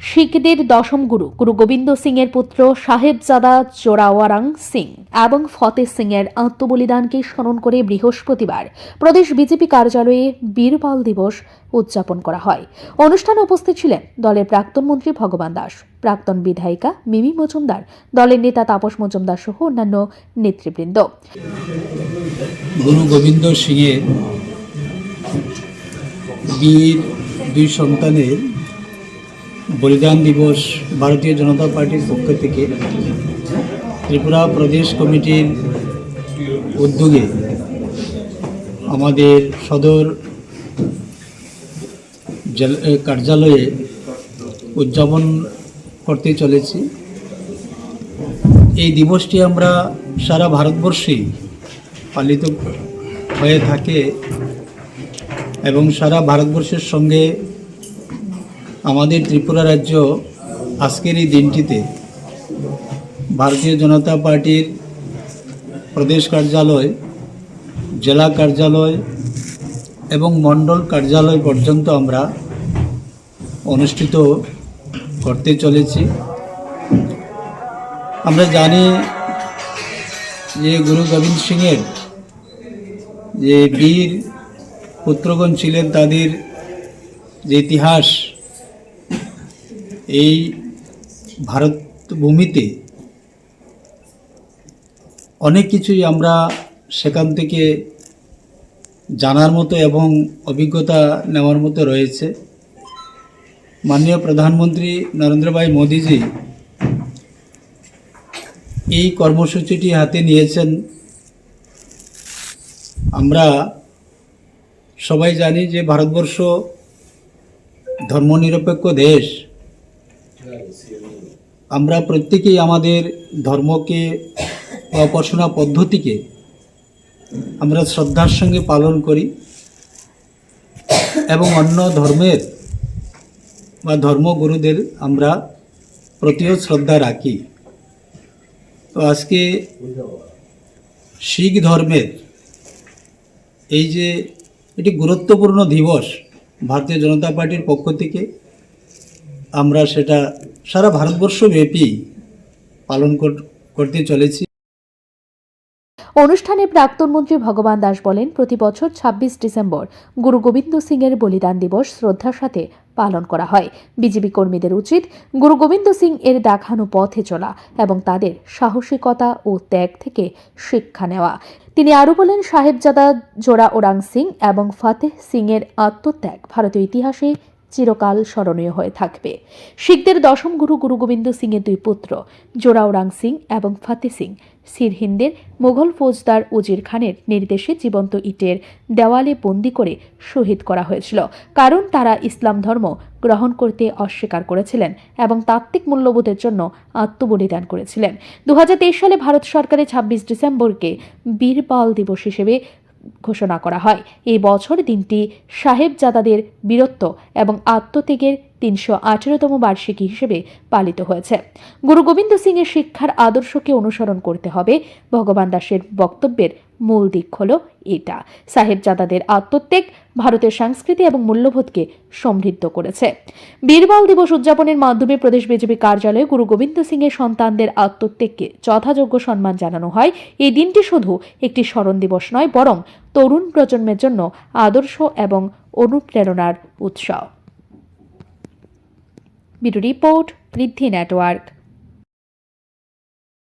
শিখদের দশম গুরু গুরু গোবিন্দ সিং এর পুত্র সাহেবজাদা জোরাওয়ারাং সিং এবং ফতেহ সিং এর আত্মবলিদানকে স্মরণ করে বৃহস্পতিবার প্রদেশ বিজেপি কার্যালয়ে বীরবল দিবস উদযাপন করা হয়। অনুষ্ঠানে উপস্থিত ছিলেন দলের প্রাক্তন মন্ত্রী ভগবান দাস, প্রাক্তন বিধায়িকা মিমি মজুমদার, দলের নেতা তাপস মজুমদার সহ অন্যান্য নেতৃবৃন্দ। গুরু গোবিন্দ সিংয়ের বীর দুই সন্তানের বলিদান দিবস ভারতীয় জনতা পার্টির পক্ষ থেকে ত্রিপুরা প্রদেশ কমিটির উদ্যোগে আমাদের সদর কার্যালয়ে উদযাপন করতে চলেছি। এই দিবসটি আমরা সারা ভারতবর্ষেই পালিত হয়ে থাকে এবং সারা ভারতবর্ষের সঙ্গে আমাদের ত্রিপুরা রাজ্য আজকের এই দিনটিতে ভারতীয় জনতা পার্টির প্রদেশ কার্যালয়, জেলা কার্যালয় এবং মণ্ডল কার্যালয় পর্যন্ত আমরা অনুষ্ঠিত করতে চলেছি। আমরা জানি যে গুরু গোবিন্দ সিংয়ের যে বীর পুত্রগণ ছিলেন, তাদের যে ইতিহাস এই ভারত ভূমিতে অনেক কিছুই আমরা সেখান থেকে জানার মতো এবং অভিজ্ঞতা নেওয়ার মতো রয়েছে। মাননীয় প্রধানমন্ত্রী নরেন্দ্রভাই মোদীজি এই কর্মসূচিটি হাতে নিয়েছেন। আমরা সবাই জানি যে ভারতবর্ষ ধর্মনিরপেক্ষ দেশ। আমরা প্রত্যেকেই আমাদের ধর্মকে উপাসনা পদ্ধতিকে আমরা শ্রদ্ধার সঙ্গে পালন করি এবং অন্য ধর্মের বা ধর্মগুরুদের আমরা প্রতিও শ্রদ্ধা রাখি। তো আজকে শিখ ধর্মের এই যে এটি গুরুত্বপূর্ণ দিবস ভারতীয় জনতা পার্টির পক্ষ থেকে আমরা সেটা সারা ভারতবর্ষব্যাপী পালন করতে চলেছি। অনুষ্ঠানে প্রাক্তন মন্ত্রী ভগবান দাস বলেন, প্রতি বছর ছাব্বিশ ডিসেম্বর গুরু গোবিন্দ সিং এর বলিদান দিবস শ্রদ্ধার সাথে পালন করা হয়। বিজেপি কর্মীদের উচিত গুরু গোবিন্দ সিং এর দেখানো পথে চলা এবং তাদের সাহসিকতা ও ত্যাগ থেকে শিক্ষা নেওয়া। তিনি আরও বলেন, সাহেবজাদা জোড়া ওরাং সিং এবং ফাতেহ সিং এর আত্মত্যাগ ভারতীয় ইতিহাসে চিরকাল স্মরণীয় হয়ে থাকবে। শিখদের দশম গুরু গুরু গোবিন্দ সিং এর দুই পুত্র জোরাওরাং সিং এবং ফাতে সিং। সিরহিন্দের মুঘল ফৌজদার উজির খানের নির্দেশে জীবন্ত ইটের দেওয়ালে বন্দি করে শহীদ করা হয়েছিল। কারণ তারা ইসলাম ধর্ম গ্রহণ করতে অস্বীকার করেছিলেন এবং তাত্ত্বিক মূল্যবোধের জন্য আত্মবলিদান করেছিলেন। দু হাজার তেইশ সালে ভারত সরকারের ছাব্বিশ ডিসেম্বরকে বীরপাল দিবস হিসেবে ঘোষণা করা হয়। এই বছর দিনটি সাহেবজাদাদের বীরত্ব এবং আত্মত্যাগের তিনশো আঠেরোতম বার্ষিকী হিসেবে পালিত হয়েছে। গুরু গোবিন্দ সিং এর শিক্ষার আদর্শকে অনুসরণ করতে হবে। ভগবান দাসের বক্তব্যের মূল দিক হল এটা। সাহেবজাদাদের আত্মত্যাগ ভারতের সংস্কৃতি এবং মূল্যবোধকে সমৃদ্ধ করেছে। বীরবাল দিবস উদযাপনের মাধ্যমে প্রদেশ বিজেপি কার্যালয়ে গুরু গোবিন্দ সিং এর সন্তানদের আত্মত্যাগকে যথাযোগ্য সম্মান জানানো হয়। এই দিনটি শুধু একটি স্মরণ দিবস নয়, বরং তরুণ প্রজন্মের জন্য আদর্শ এবং অনুপ্রেরণার উৎসব। ব্যুরো রিপোর্ট বৃদ্ধি নেটওয়ার্ক।